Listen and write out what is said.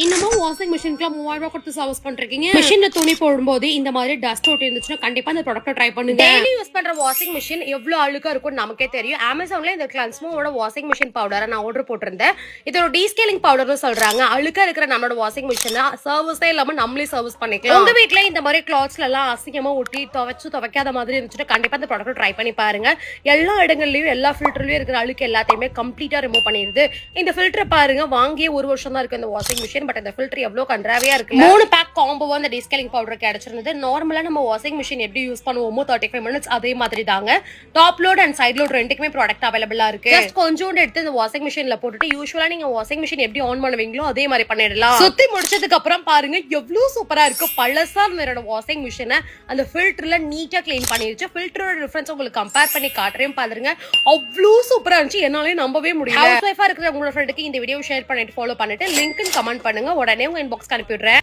இன்னமும் வாஷிங் மிஷின்க்கு மூவாயிரம் ரூபாய் கொடுத்து சர்வீஸ் பண்றீங்க. மிஷின்ல துணி போடும்போது இந்த மாதிரி டஸ்ட் ஒட்டி இருந்துச்சுன்னா கண்டிப்பா இந்த ப்ராடக்ட் ட்ரை பண்ணுங்க. டெய்லி யூஸ் பண்ற வாஷிங் மிஷின் எவ்வளவு அழுக்கா இருக்கும்னு நமக்கே தெரியும். அமேசான்ல இந்த கிளான்ஸ்மோட வாஷிங் மிஷின் பவுடரை நான் ஆர்டர் போட்டிருந்தேன். இதோட டீஸ்கேலிங் பவுடர்னு சொல்றாங்க. அழுக்கா இருக்கிற நம்மளோட வாஷிங் மிஷினை சர்வீஸே இல்லாம நம்மளே சர்வீஸ் பண்ணிக்கலாம். உங்க வீட்ல இந்த மாதிரி கிளாத்ஸ்ல எல்லாம் அசிங்கமா ஒட்டி துவைச்சு துவைக்காத மாதிரி இருந்துச்சுன்னா கண்டிப்பா இந்த ப்ராடக்ட் ட்ரை பண்ணி பாருங்க. எல்லா இடங்கள்லயும் எல்லா ஃபில்டர்லயும் இருக்கிற அழுக்கு எல்லாத்தையுமே கம்ப்ளீட்டா ரிமூவ் பண்ணிடுது. இந்த ஃபில்டர் பாருங்க. வாங்கியே ஒரு வருஷம் தான் இருக்கு இந்த வாஷிங் மிஷின் பட் இந்த ஃபில்டர் எவ்வளவு கன்றாவியா இருக்கு மூணு பேக் காம்போவா அந்த டிஸ்கலிங் பவுடர் கிடைச்சிருந்தது நார்மலா நம்ம வாஷிங் மிஷின் எப்படி யூஸ் பண்ணுவோமோ தேர்ட்டி ஃபைவ் மினிட்ஸ் அதே மாதிரி தாங்க. Top load and side load ரெண்டுக்குமே ப்ராடக்ட் அவைலபிளா இருக்கு. ஜஸ்ட் கொஞ்சோண்டு எடுத்து இந்த வாஷிங் மிஷின்ல போட்டுட்டு யூஸ்வலா நீங்க வாஷிங் மிஷின் எப்படி ஆன் பண்ணுவீங்களோ அதே மாதிரி பண்ணிடலாம். சுத்தி முடிச்சதுக்கு அப்புறம் பாருங்க எவ்வளவு சூப்பரா இருக்கு. பழசா இருந்த வாஷிங் மிஷினை அந்த ஃபில்டர்ல நீட்டா க்ளீன் பண்ணிருச்சு. ஃபில்டரோட டிஃபரன்ஸ் உங்களுக்கு கம்பேர் பண்ணி காட்டுறேன் பாருங்க. அவ்வளோ சூப்பரா இருந்துச்சு. என்னாலே நம்பவே முடியல. ஹவுஸ் ஒய்ஃபா இருக்கிற உங்களோட ஃப்ரெண்டுக்கு இந்த வீடியோ ஷேர் பண்ணிட்டு ஃபாலோ பண்ணிட்டு லிங்க் கமெண்ட் பண்ணுங்க. உடனே உங்க இன்பாக்ஸ்க்கு அனுப்பிடுறேன்